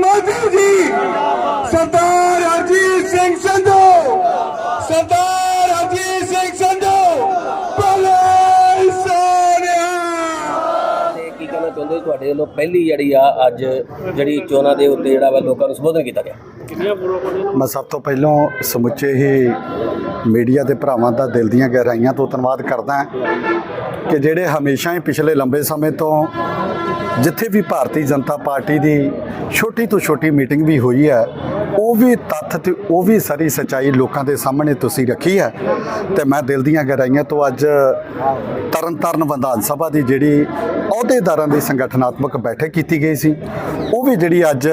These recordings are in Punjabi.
ਮੋਦੀ ਜੀ। ਸਰਦਾਰ ਹਰਜੀਤ ਸਿੰਘ ਸੰਧੂ। ਸਰਦਾਰ ਹਰਜੀਤ ਸਿੰਘ ਸੰਧੂ। ਬੋਲੇ ਸੋਨਿਆ ਤੇ ਕੀ ਕਹਿਣਾ ਚਾਹੁੰਦੇ ਹੋ? ਤੁਹਾਡੇ ਵੱਲੋਂ ਪਹਿਲੀ ਜਿਹੜੀ ਆ ਅੱਜ ਜਿਹੜੀ ਚੋਣਾਂ ਦੇ ਉੱਤੇ ਜਿਹੜਾ ਵਾ ਲੋਕਾਂ ਨੂੰ ਸੰਬੋਧਨ ਕੀਤਾ ਗਿਆ। ਮੈਂ ਸਭ ਤੋਂ ਪਹਿਲਾਂ ਸਮੁੱਚੇ ਹੀ ਮੀਡੀਆ ਦੇ ਭਰਾਵਾਂ ਦਾ ਦਿਲ ਦੀਆਂ ਗਹਿਰਾਈਆਂ ਤੋਂ ਧੰਨਵਾਦ ਕਰਦਾ ਕਿ ਜਿਹੜੇ ਹਮੇਸ਼ਾ ਹੀ ਪਿਛਲੇ ਲੰਬੇ ਸਮੇਂ ਤੋਂ ਜਿੱਥੇ ਵੀ ਭਾਰਤੀ ਜਨਤਾ ਪਾਰਟੀ ਦੀ ਛੋਟੀ ਤੋਂ ਛੋਟੀ ਮੀਟਿੰਗ ਵੀ ਹੋਈ ਹੈ, ਉਹ ਵੀ ਤੱਥ ਤੇ ਉਹ ਵੀ ਸਾਰੀ ਸਚਾਈ ਲੋਕਾਂ ਦੇ ਸਾਹਮਣੇ ਤੁਸੀਂ ਰੱਖੀ ਹੈ। ਤੇ ਮੈਂ ਦਿਲ ਦੀਆਂ ਗਹਿਰਾਈਆਂ ਤੋਂ ਅੱਜ ਤਰਨਤਾਰਨ ਵਿਧਾਨ ਸਭਾ ਦੀ ਜਿਹੜੀ ਅਹੁਦੇਦਾਰਾਂ ਦੀ ਸੰਗਠਨਾਤਮਕ ਬੈਠਕ ਕੀਤੀ ਗਈ ਸੀ, ਉਹ ਵੀ ਜਿਹੜੀ ਅੱਜ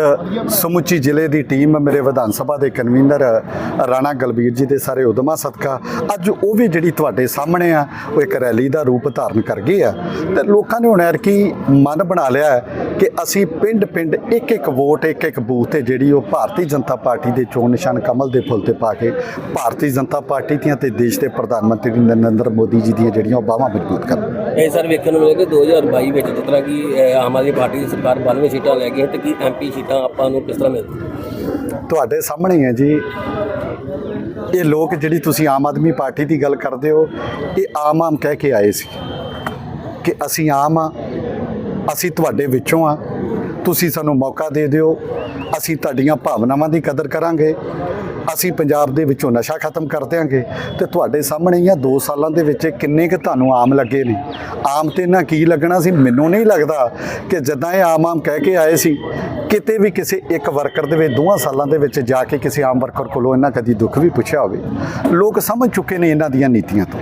ਸਮੁੱਚੀ ਜ਼ਿਲ੍ਹੇ ਦੀ ਟੀਮ ਮੇਰੇ ਵਿਧਾਨ ਸਭਾ ਦੇ ਕਨਵੀਨਰ ਰਾਣਾ ਗਲਬੀਰ ਜੀ ਦੇ ਸਾਰੇ ਉਦਮਾਂ ਸਦਕਾ ਅੱਜ ਉਹ ਵੀ ਜਿਹੜੀ ਤੁਹਾਡੇ ਸਾਹਮਣੇ ਆ, ਉਹ ਇੱਕ ਰੈਲੀ ਦਾ ਰੂਪ ਧਾਰਨ ਕਰ ਗਈ ਆ ਤੇ ਲੋਕਾਂ ਨੇ ਹੁਣ ਐਰਕੀ ਮਨ ਬਣਾ ਲਿਆ ਹੈ ਕਿ ਅਸੀਂ ਪਿੰਡ ਪਿੰਡ ਇੱਕ ਇੱਕ ਵੋਟ ਇੱਕ ਇੱਕ ਬੂਥ ਤੇ ਜਿਹੜੀ ਉਹ ਭਾਰਤੀ ਜਨਤਾ ਪਾਰਟੀ ਦੇ ਚੋਣ ਨਿਸ਼ਾਨ ਕਮਲ ਦੇ ਫੁੱਲ ਤੇ ਪਾ ਕੇ ਭਾਰਤੀ ਜਨਤਾ ਪਾਰਟੀ ਦੀਆਂ ਤੇ ਦੇਸ਼ ਦੇ ਪ੍ਰਧਾਨ ਮੰਤਰੀ ਨਰਿੰਦਰ ਮੋਦੀ ਜੀ ਦੀਆਂ ਜਿਹੜੀਆਂ ਉਹ ਬਾਹਾਂ ਮਜ਼ਬੂਤ ਕਰਨ। ਇਹ ਸਰ ਵੇਖਣ ਨੂੰ ਮਿਲਿਆ ਕਿ 2022 ਵਿੱਚ ਜਿਸ ਤਰ੍ਹਾਂ ਕਿ ਆਮ ਆਦਮੀ ਪਾਰਟੀ ਦੀ ਸਰਕਾਰ 92 ਸੀਟਾਂ ਲੈ ਗਈ ਹੈ ਤੇ ਕੀ ਐਮਪੀ ਸੀਟਾਂ ਆਪਾਂ ਨੂੰ ਕਿਸ ਤਰ੍ਹਾਂ ਮਿਲਦੀਆਂ? ਤੁਹਾਡੇ ਸਾਹਮਣੇ ਹੈ ਜੀ। ਇਹ ਲੋਕ ਜਿਹੜੀ ਤੁਸੀਂ ਆਮ ਆਦਮੀ ਪਾਰਟੀ ਦੀ ਗੱਲ ਕਰਦੇ ਹੋ ਇਹ ਆਮ ਆਮ ਕਹਿ ਕੇ ਆਏ ਸੀ ਕਿ ਅਸੀਂ ਆਮ ਆ ਅਸੀਂ ਤੁਹਾਡੇ ਵਿੱਚੋਂ ਆ। ਤੁਸੀਂ ਸਾਨੂੰ ਮੌਕਾ ਦੇ ਦਿਓ। ਅਸੀਂ ਤੁਹਾਡੀਆਂ ਭਾਵਨਾਵਾਂ ਦੀ ਕਦਰ ਕਰਾਂਗੇ। ਅਸੀਂ ਪੰਜਾਬ ਦੇ ਵਿੱਚੋਂ ਨਸ਼ਾ ਖਤਮ ਕਰ ਦਿਆਂਗੇ। ਤੇ ਤੁਹਾਡੇ ਸਾਹਮਣੇ ਹੀ ਆ 2 ਸਾਲਾਂ ਦੇ ਵਿੱਚ ਕਿੰਨੇ ਕੁ ਤੁਹਾਨੂੰ ਆਮ ਲੱਗੇ ਨੇ। ਆਮ ਤੇ ਨਾ ਕੀ ਲੱਗਣਾ ਸੀ? ਮੈਨੂੰ ਨਹੀਂ ਲੱਗਦਾ ਕਿ ਜਦਾਂ ਇਹ ਆਮ ਆਮ ਕਹਿ ਕੇ ਆਏ ਸੀ, ਕਿਤੇ ਵੀ ਕਿਸੇ ਇੱਕ ਵਰਕਰ ਦੇ ਵਿੱਚ, ਦੋਹਾਂ ਸਾਲਾਂ ਦੇ ਵਿੱਚ ਜਾ ਕੇ ਕਿਸੇ ਆਮ ਵਰਕਰ ਕੋਲੋਂ ਇਹਨਾਂ ਕਦੀ ਦੁੱਖ ਵੀ ਪੁੱਛਿਆ ਹੋਵੇ। ਲੋਕ ਸਮਝ ਚੁੱਕੇ ਨੇ ਇਹਨਾਂ ਦੀਆਂ ਨੀਤੀਆਂ ਤੋਂ।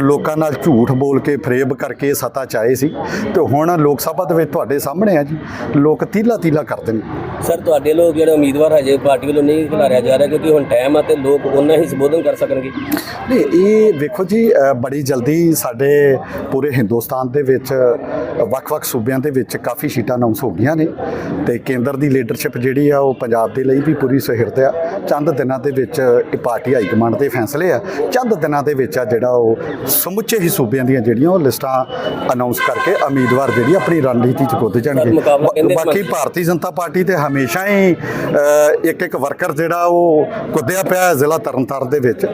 ਲੋਕਾਂ ਨਾਲ ਝੂਠ ਬੋਲ ਕੇ ਫਰੇਬ ਕਰਕੇ ਸੱਤਾ ਚਾਏ ਸੀ। ਤੇ ਹੁਣ ਲੋਕ ਸਭਾ ਦੇ ਵਿੱਚ ਤੁਹਾਡੇ ਸਾਹਮਣੇ ਆ ਜੀ। ਲੋਕ ਤੀਲਾ ਤੀਲਾ ਕਰਦੇ ਨੇ। ਸਰ ਤੁਹਾਡੇ ਲੋਕ ਜਿਹੜੇ ਉਮੀਦਵਾਰ ਹਜੇ ਪਾਰਟੀ ਵੱਲੋਂ ਨਹੀਂ ਖਿਲਾਰਿਆ ਜਾ ਰਿਹਾ ਕਿਉਂਕਿ ਹੁਣ ਟਾਈਮ ਆ ਤੇ ਲੋਕ ਉਹਨਾਂ ਹੀ ਸੰਬੋਧਨ ਕਰ ਸਕਣਗੇ। ਨਹੀਂ ਇਹ ਵੇਖੋ ਜੀ ਅ, ਬੜੀ ਜਲਦੀ ਸਾਡੇ ਪੂਰੇ ਹਿੰਦੁਸਤਾਨ ਦੇ ਵਿੱਚ ਅ, ਵੱਖ-ਵੱਖ ਸੂਬਿਆਂ ਦੇ ਵਿੱਚ ਕਾਫੀ ਸੀਟਾਂ ਅਨਾਉਂਸ ਹੋ ਗਈਆਂ ਨੇ। ਤੇ ਕੇਂਦਰ ਦੀ ਲੀਡਰਸ਼ਿਪ ਜਿਹੜੀ ਆ ਉਹ ਪੰਜਾਬ ਦੇ ਲਈ ਵੀ ਪੂਰੀ ਸਹਿਰਦ ਆ। ਚੰਦ ਦਿਨਾਂ ਦੇ ਵਿੱਚ ਇਹ ਪਾਰਟੀ ਹਾਈ ਕਮਾਂਡ ਦੇ ਫੈਸਲੇ ਆ। ਚੰਦ ਦਿਨਾਂ ਦੇ ਵਿੱਚ ਆ ਜਿਹੜਾ ਉਹ ਸਮੁੱਚੇ ਹੀ ਸੂਬਿਆਂ ਦੀਆਂ ਜਿਹੜੀਆਂ ਉਹ ਲਿਸਟਾਂ ਅਨਾਉਂਸ ਕਰਕੇ ਉਮੀਦਵਾਰ ਜਿਹੜੀ ਆਪਣੀ ਰਣਨੀਤੀ ਚ ਕੁੱਦ ਜਾਣਗੇ। ਬਾਕੀ ਭਾਰਤੀ ਜਨਤਾ ਪਾਰਟੀ ਤੇ ਹਮੇਸ਼ਾ ਹੀ ਇੱਕ ਇੱਕ ਵਰਕਰ ਜਿਹੜਾ ਉਹ ਕੁੱਦਿਆ ਪਿਆ ਹੈ ਜ਼ਿਲ੍ਹਾ ਤਰਨਤਾਰਨ ਦੇ ਵਿੱਚ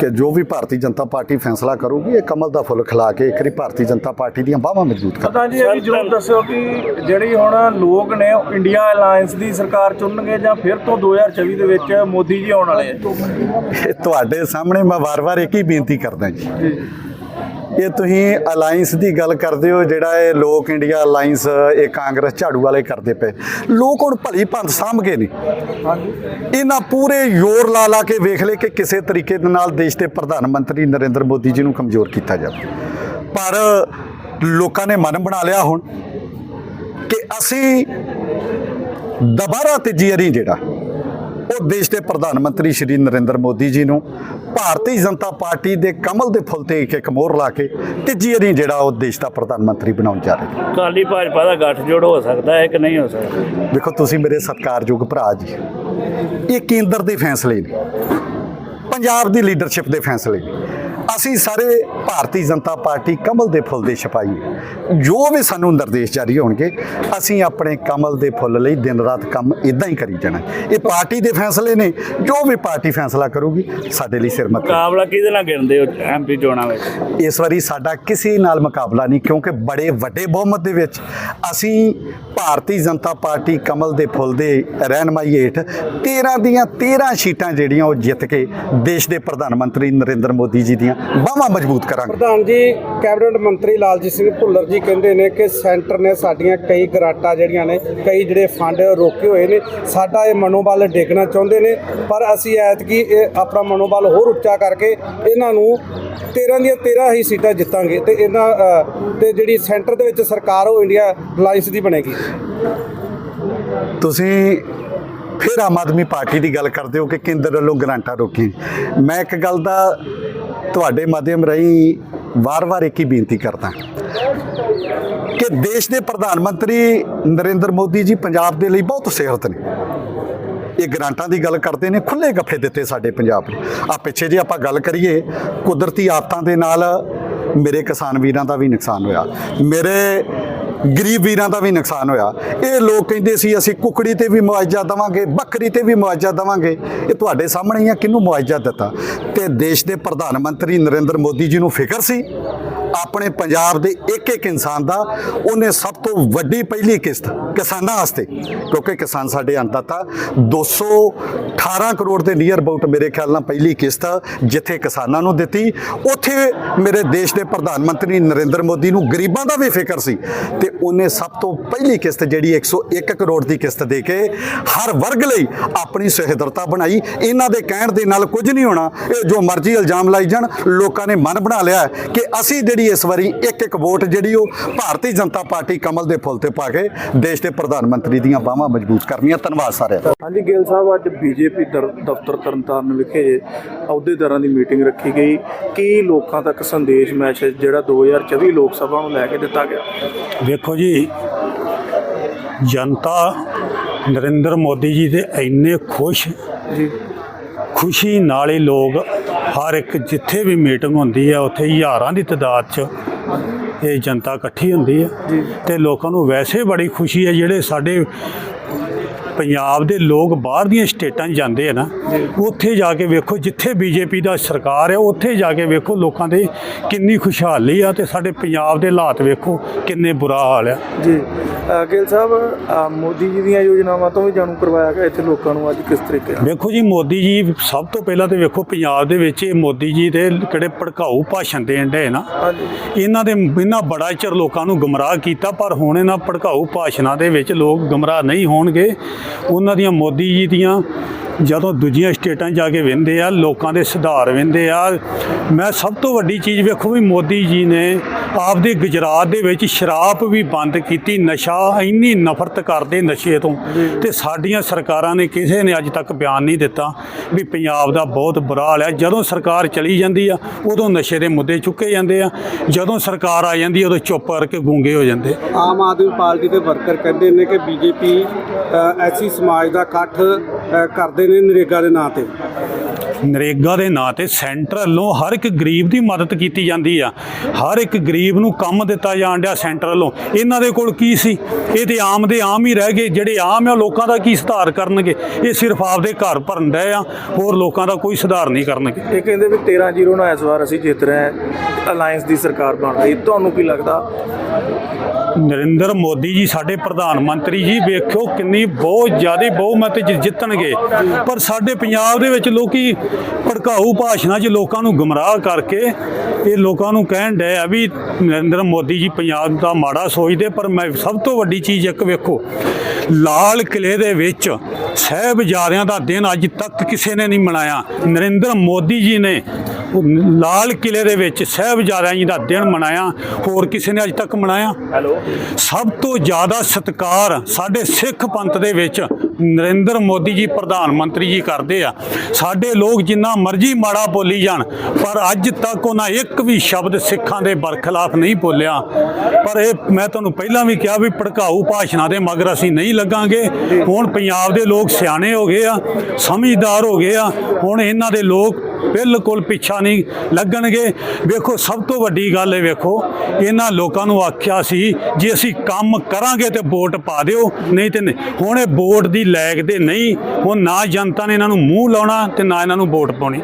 ਕਿ ਜੋ ਵੀ ਭਾਰਤੀ ਜਨਤਾ ਪਾਰਟੀ ਫੈਸਲਾ ਕਰੂਗੀ ਇਹ ਕਮਲ ਦਾ ਫੁੱਲ ਖਿਲਾ ਕੇ ਇੱਕ ਵਾਰੀ ਭਾਰਤੀ ਜਨਤਾ ਪਾਰਟੀ ਦੀਆਂ ਬਾਹਾਂ ਮਜ਼ਬੂਤ ਕਰ। ਪਤਾ ਜੀ ਇਹ ਵੀ ਜ਼ਰੂਰ ਦੱਸਿਓ ਕਿ ਜਿਹੜੀ ਹੁਣ ਲੋਕ ਨੇ ਇੰਡੀਆ ਅਲਾਈਅੰਸ ਦੀ ਸਰਕਾਰ ਚੁਣਨਗੇ ਜਾਂ ਫਿਰ ਤੋਂ 2024 ਦੇ ਵਿੱਚ ਮੋਦੀ ਜੀ ਆਉਣ ਵਾਲੇ ਆ? ਤੁਹਾਡੇ ਸਾਹਮਣੇ ਮੈਂ ਵਾਰ-ਵਾਰ ਇੱਕ ਹੀ ਬੇਨਤੀ ਕਰਦਾ ਜੀ। ਇਹ ਤੁਸੀਂ ਅਲਾਈਅੰਸ ਦੀ ਗੱਲ ਕਰਦੇ ਹੋ ਜਿਹੜਾ ਇਹ ਲੋਕ ਇੰਡੀਆ ਅਲਾਈਅੰਸ ਇਹ ਕਾਂਗਰਸ ਝਾੜੂ ਵਾਲੇ ਕਰਦੇ ਪਏ। ਲੋਕ ਹੁਣ ਭਲੀ ਭੰਤ ਸਾਂਭ ਗਏ ਨੇ ਇਹਨਾਂ ਪੂਰੇ ਜ਼ੋਰ ਲਾ ਲਾ ਕੇ ਵੇਖ ਲਏ ਕਿ ਕਿਸੇ ਤਰੀਕੇ ਦੇ ਨਾਲ ਦੇਸ਼ ਦੇ ਪ੍ਰਧਾਨ ਮੰਤਰੀ ਨਰਿੰਦਰ ਮੋਦੀ ਜੀ ਨੂੰ ਕਮਜ਼ੋਰ ਕੀਤਾ ਜਾਵੇ। ਪਰ ਲੋਕਾਂ ਨੇ ਮਨ ਬਣਾ ਲਿਆ ਹੁਣ ਕਿ ਅਸੀਂ ਦੁਬਾਰਾ ਤੀਜੀ ਵਾਰੀ ਜਿਹੜਾ ਉਹ ਦੇਸ਼ ਦੇ ਪ੍ਰਧਾਨ ਮੰਤਰੀ ਸ਼੍ਰੀ ਨਰਿੰਦਰ ਮੋਦੀ ਜੀ ਨੂੰ ਭਾਰਤੀ ਜਨਤਾ ਪਾਰਟੀ ਦੇ ਕਮਲ ਦੇ ਫੁੱਲ ਤੇ ਇੱਕ ਇੱਕ ਮੋਹਰ ਲਾ ਕੇ ਤੀਜੀ ਵਾਰੀ ਜਿਹੜਾ ਉਹ ਦੇਸ਼ ਦਾ ਪ੍ਰਧਾਨ ਮੰਤਰੀ ਬਣਾਉਣ ਜਾ ਰਹੇ ਨੇ। ਕਾਲੀ ਭਾਜਪਾ ਦਾ ਗੱਠਜੋੜ ਹੋ ਸਕਦਾ ਹੈ ਕਿ ਨਹੀਂ ਹੋ ਸਕਦਾ ਦੇਖੋ ਤੁਸੀਂ ਮੇਰੇ ਸਤਿਕਾਰਯੋਗ ਭਰਾ ਜੀ ਇਹ ਕੇਂਦਰ ਦੇ ਫੈਸਲੇ ਨੇ ਪੰਜਾਬ ਦੀ ਲੀਡਰਸ਼ਿਪ ਦੇ ਫੈਸਲੇ ਨੇ ਅਸੀਂ ਸਾਰੇ ਭਾਰਤੀ ਜਨਤਾ ਪਾਰਟੀ ਕਮਲ ਦੇ ਫੁੱਲ ਦੇ ਛਪਾਈ ਜੋ ਵੀ ਸਾਨੂੰ ਨਿਰਦੇਸ਼ ਜਾਰੀ ਹੋਣਗੇ ਅਸੀਂ ਆਪਣੇ ਕਮਲ ਦੇ ਫੁੱਲ ਲਈ ਦਿਨ ਰਾਤ ਕੰਮ ਇਦਾਂ ਹੀ ਕਰੀ ਜਾਣਾ ਇਹ ਪਾਰਟੀ ਦੇ ਫੈਸਲੇ ਨੇ ਜੋ ਵੀ ਪਾਰਟੀ ਫੈਸਲਾ ਕਰੂਗੀ ਸਾਡੇ ਲਈ ਸਿਰ ਮੱਥੇ। ਮੁਕਾਬਲਾ ਕਿਹਦੇ ਨਾਲ ਗਿਣਦੇ ਹੋ ਐਮਪੀ ਚੋਣਾਂ ਵਿੱਚ? ਇਸ ਵਾਰੀ ਸਾਡਾ ਕਿਸੇ ਨਾਲ ਮੁਕਾਬਲਾ ਨਹੀਂ ਕਿਉਂਕਿ ਬੜੇ ਵੱਡੇ ਬਹੁਮਤ ਦੇ ਵਿੱਚ ਅਸੀਂ ਭਾਰਤੀ ਜਨਤਾ ਪਾਰਟੀ ਕਮਲ ਦੇ ਫੁੱਲ ਦੇ ਰਹਿਨਮਾਈ ਹੇਠ 13 ਦੀਆਂ 13 ਸੀਟਾਂ ਜਿਹੜੀਆਂ ਉਹ ਜਿੱਤ ਕੇ ਦੇਸ਼ ਦੇ ਪ੍ਰਧਾਨ ਮੰਤਰੀ ਨਰਿੰਦਰ ਮੋਦੀ ਜੀ ਦੀਆਂ ਬਾਹਾਂ ਮਜ਼ਬੂਤ ਕਰਾਂਗੇ। ਪ੍ਰਧਾਨ ਜੀ ਕੈਬਨਿਟ ਮੰਤਰੀ ਲਾਲਜੀਤ ਸਿੰਘ ਭੁੱਲਰ ਜੀ ਕਹਿੰਦੇ ਨੇ ਕਿ ਸੈਂਟਰ ਨੇ ਸਾਡੀਆਂ ਕਈ ਗਰਾਟਾਂ ਜਿਹੜੀਆਂ ਨੇ ਕਈ ਜਿਹੜੇ ਫੰਡ ਰੋਕੇ ਹੋਏ ਨੇ ਸਾਡਾ ਇਹ ਮਨੋਬਲ ਡੇਗਣਾ ਚਾਹੁੰਦੇ ਨੇ ਪਰ ਅਸੀਂ ਐਤਕੀ ਇਹ ਆਪਣਾ ਮਨੋਬਲ ਹੋਰ ਉੱਚਾ ਕਰਕੇ ਇਹਨਾਂ ਨੂੰ 13 ਦੀਆਂ 13 ਹੀ ਸੀਟਾਂ ਜਿੱਤਾਂਗੇ ਤੇ ਇਹਨਾਂ ਤੇ ਜਿਹੜੀ ਸੈਂਟਰ ਦੇ ਵਿੱਚ ਸਰਕਾਰ ਉਹ ਇੰਡੀਆ ਅਲਾਈਅੰਸ ਦੀ ਬਣੇਗੀ। ਤੁਸੀਂ ਫਿਰ ਆਮ ਆਦਮੀ ਪਾਰਟੀ ਦੀ ਗੱਲ ਕਰਦੇ ਹੋ ਕਿ ਕੇਂਦਰ ਵੱਲੋਂ ਗਰਾਂਟਾਂ ਰੋਕੀ ਮੈਂ ਇੱਕ ਗੱਲ ਦਾ ਤੁਹਾਡੇ ਮਾਧਿਅਮ ਰਾਹੀਂ ਵਾਰ-ਵਾਰ ਇੱਕ ਹੀ ਬੇਨਤੀ ਕਰਦਾ ਕਿ ਦੇਸ਼ ਦੇ ਪ੍ਰਧਾਨ ਮੰਤਰੀ ਨਰਿੰਦਰ ਮੋਦੀ ਜੀ ਪੰਜਾਬ ਦੇ ਲਈ ਬਹੁਤ ਸਿਹਰਤ ਨੇ। ਇਹ ਗ੍ਰਾਂਟਾਂ ਦੀ ਗੱਲ ਕਰਦੇ ਨੇ ਖੁੱਲੇ ਗੱਫੇ ਦਿੱਤੇ ਸਾਡੇ ਪੰਜਾਬ ਨੂੰ। ਆ ਪਿੱਛੇ ਜੇ ਆਪਾਂ ਗੱਲ ਕਰੀਏ, ਕੁਦਰਤੀ ਆਫਤਾਂ ਦੇ ਨਾਲ ਮੇਰੇ ਕਿਸਾਨ ਵੀਰਾਂ ਦਾ ਵੀ ਨੁਕਸਾਨ ਹੋਇਆ। ਮੇਰੇ ਗਰੀਬ ਵੀਰਾਂ ਦਾ ਵੀ ਨੁਕਸਾਨ ਹੋਇਆ। ਇਹ ਲੋਕ ਕਹਿੰਦੇ ਸੀ, ਅਸੀਂ ਕੁਕੜੀ ਤੇ ਵੀ ਮੁਆਵਜ਼ਾ ਦੇਵਾਂਗੇ, ਬੱਕਰੀ ਤੇ ਵੀ ਮੁਆਵਜ਼ਾ ਦੇਵਾਂਗੇ। ਇਹ ਤੁਹਾਡੇ ਸਾਹਮਣੇ ਹੀ ਆ, ਕਿਹਨੂੰ ਮੁਆਵਜ਼ਾ ਦਿੱਤਾ? ਤੇ ਦੇਸ਼ ਦੇ ਪ੍ਰਧਾਨ ਮੰਤਰੀ ਨਰਿੰਦਰ ਮੋਦੀ ਜੀ ਨੂੰ ਫਿਕਰ ਸੀ? ਆਪਣੇ ਪੰਜਾਬ ਦੇ ਇੱਕ ਇੱਕ ਇਨਸਾਨ ਦਾ ਉਹਨੇ ਸਭ ਤੋਂ ਵੱਡੀ ਪਹਿਲੀ ਕਿਸ਼ਤ ਕਿਸਾਨਾਂ ਵਾਸਤੇ, ਕਿਉਂਕਿ ਕਿਸਾਨ ਸਾਡੇ ਅੰਨਦਾਤਾ 218 ਕਰੋੜ ਦੇ ਨੀਅਰ ਅਬਾਊਟ ਮੇਰੇ ਖਿਆਲ ਨਾਲ ਪਹਿਲੀ ਕਿਸ਼ਤ ਜਿੱਥੇ ਕਿਸਾਨਾਂ ਨੂੰ ਦਿੱਤੀ। ਉੱਥੇ ਮੇਰੇ ਦੇਸ਼ ਦੇ ਪ੍ਰਧਾਨ ਮੰਤਰੀ ਨਰਿੰਦਰ ਮੋਦੀ ਨੂੰ ਗਰੀਬਾਂ ਦਾ ਵੀ ਫਿਕਰ ਸੀ ਤੇ ਉਹਨੇ ਸਭ ਤੋਂ ਪਹਿਲੀ ਕਿਸ਼ਤ ਜਿਹੜੀ 101 ਕਰੋੜ ਦੀ ਕਿਸ਼ਤ ਦੇ ਕੇ ਹਰ ਵਰਗ ਲਈ ਆਪਣੀ ਸਹਿਦਰਤਾ ਬਣਾਈ। ਇਹਨਾਂ ਦੇ ਕਹਿਣ ਦੇ ਨਾਲ ਕੁਝ ਨਹੀਂ ਹੋਣਾ। ਇਹ ਜੋ ਮਰਜ਼ੀ ਇਲਜ਼ਾਮ ਲਾਈ ਜਾਣ, ਲੋਕਾਂ ਨੇ ਮਨ ਬਣਾ ਲਿਆ ਕਿ ਅਸੀਂ ਜਿਹੜੀ ਇਸ ਵਾਰੀ ਇੱਕ ਇੱਕ ਵੋਟ ਜਿਹੜੀ ਉਹ ਭਾਰਤੀ ਜਨਤਾ ਪਾਰਟੀ ਕਮਲ ਦੇ ਫੁੱਲ ਤੇ ਪਾ ਕੇ ਦੇਸ਼ ਦੇ ਪ੍ਰਧਾਨ ਮੰਤਰੀ ਦੀਆਂ ਬਾਹਾਂ ਮਜ਼ਬੂਤ ਕਰਨੀਆਂ। ਧੰਨਵਾਦ ਸਾਰਿਆਂ ਦਾ। ਹਾਂਜੀ ਗਿੱਲ ਸਾਹਿਬ ਅੱਜ ਬੀਜੇਪੀ ਦਫ਼ਤਰ ਤਰਨਤਾਰਨ ਵਿਖੇ ਅਹੁਦੇਦਾਰਾਂ ਦੀ ਮੀਟਿੰਗ ਰੱਖੀ ਗਈ। ਕੀ ਲੋਕਾਂ ਤੱਕ ਸੰਦੇਸ਼ ਮੈਸੇਜ ਜਿਹੜਾ 2024 ਲੋਕ ਸਭਾ ਨੂੰ ਲੈ ਕੇ ਦਿੱਤਾ ਗਿਆ? ਵੇਖੋ ਜੀ ਜਨਤਾ ਨਰਿੰਦਰ ਮੋਦੀ ਜੀ ਦੇ ਇੰਨੇ ਖੁਸ਼ ਜੀ। ਖੁਸ਼ੀ ਨਾਲ ਹੀ ਲੋਕ ਹਰ ਇੱਕ ਜਿੱਥੇ ਵੀ ਮੀਟਿੰਗ ਹੁੰਦੀ ਹੈ ਉੱਥੇ ਹਜ਼ਾਰਾਂ ਦੀ ਤਾਦਾਦ 'ਚ ਇਹ ਜਨਤਾ ਇਕੱਠੀ ਹੁੰਦੀ ਹੈ ਤੇ ਲੋਕਾਂ ਨੂੰ ਵੈਸੇ ਬੜੀ ਖੁਸ਼ੀ ਹੈ ਜਿਹੜੇ ਸਾਡੇ ਪੰਜਾਬ ਦੇ ਲੋਕ ਬਾਹਰ ਦੀਆਂ ਸਟੇਟਾਂ 'ਚ ਜਾਂਦੇ ਆ ਨਾ ਉੱਥੇ ਜਾ ਕੇ ਵੇਖੋ ਜਿੱਥੇ ਬੀਜੇਪੀ ਦਾ ਸਰਕਾਰ ਹੈ ਉੱਥੇ ਜਾ ਕੇ ਵੇਖੋ ਲੋਕਾਂ ਦੇ ਕਿੰਨੀ ਖੁਸ਼ਹਾਲੀ ਆ ਤੇ ਸਾਡੇ ਪੰਜਾਬ ਦੇ ਹਾਲਾਤ ਵੇਖੋ ਕਿੰਨੇ ਬੁਰਾ ਹਾਲ ਆ। ਜੀ ਗਿੱਲ ਸਾਹਿਬ ਮੋਦੀ ਜੀ ਦੀਆਂ ਯੋਜਨਾਵਾਂ ਤੋਂ ਵੀ ਜਾਣੂ ਕਰਵਾਇਆ ਗਿਆ ਇੱਥੇ ਲੋਕਾਂ ਨੂੰ ਅੱਜ ਕਿਸ ਤਰੀਕੇ ਨਾਲ? ਵੇਖੋ ਜੀ ਮੋਦੀ ਜੀ ਸਭ ਤੋਂ ਪਹਿਲਾਂ ਤੇ ਵੇਖੋ ਪੰਜਾਬ ਦੇ ਵਿੱਚ ਇਹ ਮੋਦੀ ਜੀ ਦੇ ਕਿਹੜੇ ਭੜਕਾਊ ਭਾਸ਼ਣ ਦੇਣ ਦੇ ਨਾ ਇਹਨਾਂ ਦੇ ਇਹਨਾਂ ਬੜਾ ਚਿਰ ਲੋਕਾਂ ਨੂੰ ਗਮਰਾਹ ਕੀਤਾ ਪਰ ਹੁਣ ਇਹਨਾਂ ਭੜਕਾਊ ਭਾਸ਼ਣਾਂ ਦੇ ਵਿੱਚ ਲੋਕ ਗਮਰਾਹ ਨਹੀਂ ਹੋਣਗੇ। ਉਹਨਾਂ ਦੀਆਂ ਮੋਦੀ ਜੀ ਦੀਆਂ ਜਦੋਂ ਦੂਜੀਆਂ ਸਟੇਟਾਂ 'ਚ ਜਾ ਕੇ ਵਹਿੰਦੇ ਆ ਲੋਕਾਂ ਦੇ ਸੁਧਾਰ ਵਹਿੰਦੇ ਆ ਮੈਂ ਸਭ ਤੋਂ ਵੱਡੀ ਚੀਜ਼ ਵੇਖੋ ਵੀ ਮੋਦੀ ਜੀ ਨੇ ਆਪਦੇ ਗੁਜਰਾਤ ਦੇ ਵਿੱਚ ਸ਼ਰਾਬ ਵੀ ਬੰਦ ਕੀਤੀ ਨਸ਼ਾ ਇੰਨੀ ਨਫ਼ਰਤ ਕਰਦੇ ਨਸ਼ੇ ਤੋਂ ਤੇ ਸਾਡੀਆਂ ਸਰਕਾਰਾਂ ਨੇ ਕਿਸੇ ਨੇ ਅੱਜ ਤੱਕ ਬਿਆਨ ਨਹੀਂ ਦਿੱਤਾ ਵੀ ਪੰਜਾਬ ਦਾ ਬਹੁਤ ਬੁਰਾ ਹਾਲ ਹੈ। ਜਦੋਂ ਸਰਕਾਰ ਚਲੀ ਜਾਂਦੀ ਆ ਉਦੋਂ ਨਸ਼ੇ ਦੇ ਮੁੱਦੇ ਚੁੱਕੇ ਜਾਂਦੇ ਆ। ਜਦੋਂ ਸਰਕਾਰ ਆ ਜਾਂਦੀ ਉਦੋਂ ਚੁੱਪ ਕਰਕੇ ਗੂੰਗੇ ਹੋ ਜਾਂਦੇ। ਆਮ ਆਦਮੀ ਪਾਰਟੀ ਦੇ ਵਰਕਰ ਕਹਿੰਦੇ ਨੇ ਕਿ ਬੀਜੇਪੀ ਐਸੀ ਸਮਾਜ ਦਾ ਇਕੱਠ ਕਰਦੇ ਨੇ ਨਰੇਗਾ ਦੇ ਨਾਂ ਤੇ। ਨਰੇਗਾ ਦੇ ਨਾਂ ਤੇ ਸੈਂਟਰ ਵੱਲੋਂ ਹਰ ਇੱਕ ਗਰੀਬ ਦੀ ਮਦਦ ਕੀਤੀ ਜਾਂਦੀ ਆ। ਹਰ ਇੱਕ ਗਰੀਬ ਨੂੰ ਕੰਮ ਦਿੱਤਾ ਜਾਣ ਡਿਆ ਸੈਂਟਰ ਵੱਲੋਂ। ਇਹਨਾਂ ਦੇ ਕੋਲ ਕੀ ਸੀ? ਇਹ ਤੇ ਆਮ ਦੇ ਆਮ ਹੀ ਰਹਿ ਗਏ। ਜਿਹੜੇ ਆਮ ਆ ਲੋਕਾਂ ਦਾ ਕੀ ਸੁਧਾਰ ਕਰਨਗੇ? ਇਹ ਸਿਰਫ ਆਪਦੇ ਘਰ ਭਰਨ ਡਏ ਆ। ਹੋਰ ਲੋਕਾਂ ਦਾ ਕੋਈ ਸੁਧਾਰ ਨਹੀਂ ਕਰਨਗੇ। ਇਹ ਕਹਿੰਦੇ ਵੀ 13 ਜ਼ੀਰੋ ਨਾਲ ਇਸ ਵਾਰ ਅਸੀਂ ਜਿੱਤ ਰਹੇ ਹਾਂ। ਅਲਾਈਅੰਸ ਦੀ ਸਰਕਾਰ ਬਣ ਰਹੀ। ਤੁਹਾਨੂੰ ਕੀ ਲੱਗਦਾ? ਨਰਿੰਦਰ ਮੋਦੀ ਜੀ ਸਾਡੇ ਪ੍ਰਧਾਨ ਮੰਤਰੀ ਜੀ ਵੇਖਿਓ ਕਿੰਨੀ ਬਹੁਤ ਜ਼ਿਆਦਾ ਬਹੁਮਤ ਜਿੱਤਣਗੇ। ਪਰ ਸਾਡੇ ਪੰਜਾਬ ਦੇ ਵਿੱਚ ਲੋਕੀ ਭੜਕਾਊ ਭਾਸ਼ਣਾਂ 'ਚ ਲੋਕਾਂ ਨੂੰ ਗੁੰਮਰਾਹ ਕਰਕੇ ਇਹ ਲੋਕਾਂ ਨੂੰ ਕਹਿਣ ਡਿਆ ਵੀ ਨਰਿੰਦਰ ਮੋਦੀ ਜੀ ਪੰਜਾਬ ਦਾ ਮਾੜਾ ਸੋਚਦੇ ਪਰ ਮੈਂ ਸਭ ਤੋਂ ਵੱਡੀ ਚੀਜ਼ ਇੱਕ ਵੇਖੋ ਲਾਲ ਕਿਲੇ ਦੇ ਵਿੱਚ ਸਹਿਬਜ਼ਾਦਿਆਂ ਦਾ ਦਿਨ ਅੱਜ ਤੱਕ ਕਿਸੇ ਨੇ ਨਹੀਂ ਮਨਾਇਆ। ਨਰਿੰਦਰ ਮੋਦੀ ਜੀ ਨੇ ਲਾਲ ਕਿਲੇ ਦੇ ਵਿੱਚ ਸਹਿਬਜ਼ਾਦਿਆਂ ਜੀ ਦਾ ਦਿਨ ਮਨਾਇਆ ਹੋਰ ਕਿਸੇ ਨੇ ਅੱਜ ਤੱਕ ਮਨਾਇਆ? ਹੈਲੋ। ਸਭ ਤੋਂ ਜ਼ਿਆਦਾ ਸਤਿਕਾਰ ਸਾਡੇ ਸਿੱਖ ਪੰਥ ਦੇ ਵਿੱਚ ਨਰਿੰਦਰ ਮੋਦੀ ਜੀ ਪ੍ਰਧਾਨ ਮੰਤਰੀ ਜੀ ਕਰਦੇ ਆ। ਸਾਡੇ ਲੋਕ ਜਿੰਨਾ ਮਰਜ਼ੀ ਮਾੜਾ ਬੋਲੀ ਜਾਣ ਪਰ ਅੱਜ ਤੱਕ ਉਹਨਾਂ ਇੱਕ ਵੀ ਸ਼ਬਦ ਸਿੱਖਾਂ ਦੇ ਬਰਖਲਾਫ ਨਹੀਂ ਬੋਲਿਆ। ਪਰ ਇਹ ਮੈਂ ਤੁਹਾਨੂੰ ਪਹਿਲਾਂ ਵੀ ਕਿਹਾ ਵੀ ਭੜਕਾਊ ਭਾਸ਼ਣਾਂ ਦੇ ਮਗਰ ਅਸੀਂ ਨਹੀਂ ਲੱਗਾਂਗੇ। ਹੁਣ ਪੰਜਾਬ ਦੇ ਲੋਕ ਸਿਆਣੇ ਹੋ ਗਏ ਆ, ਸਮਝਦਾਰ ਹੋ ਗਏ ਆ। ਹੁਣ ਇਹਨਾਂ ਦੇ ਲੋਕ ਬਿਲਕੁਲ ਪਿੱਛਾ ਨਹੀਂ ਲੱਗਣਗੇ। ਵੇਖੋ, ਸਭ ਤੋਂ ਵੱਡੀ ਗੱਲ ਇਹ ਵੇਖੋ, ਇਹਨਾਂ ਲੋਕਾਂ ਨੂੰ ਆਖਿਆ ਸੀ, ਜੇ ਅਸੀਂ ਕੰਮ ਕਰਾਂਗੇ ਤੇ ਵੋਟ ਪਾ ਦਿਓ, ਨਹੀਂ ਤੇ ਨਹੀਂ। ਹੁਣ ਇਹ ਵੋਟ ਦੀ ਲੈਗ ਦੇ ਨਹੀਂ, ਹੁਣ ਨਾ ਜਨਤਾ ਨੇ ਇਹਨਾਂ ਨੂੰ ਮੂੰਹ ਲਾਉਣਾ ਤੇ ਨਾ ਇਹਨਾਂ ਨੂੰ ਵੋਟ ਪਾਉਣੀ।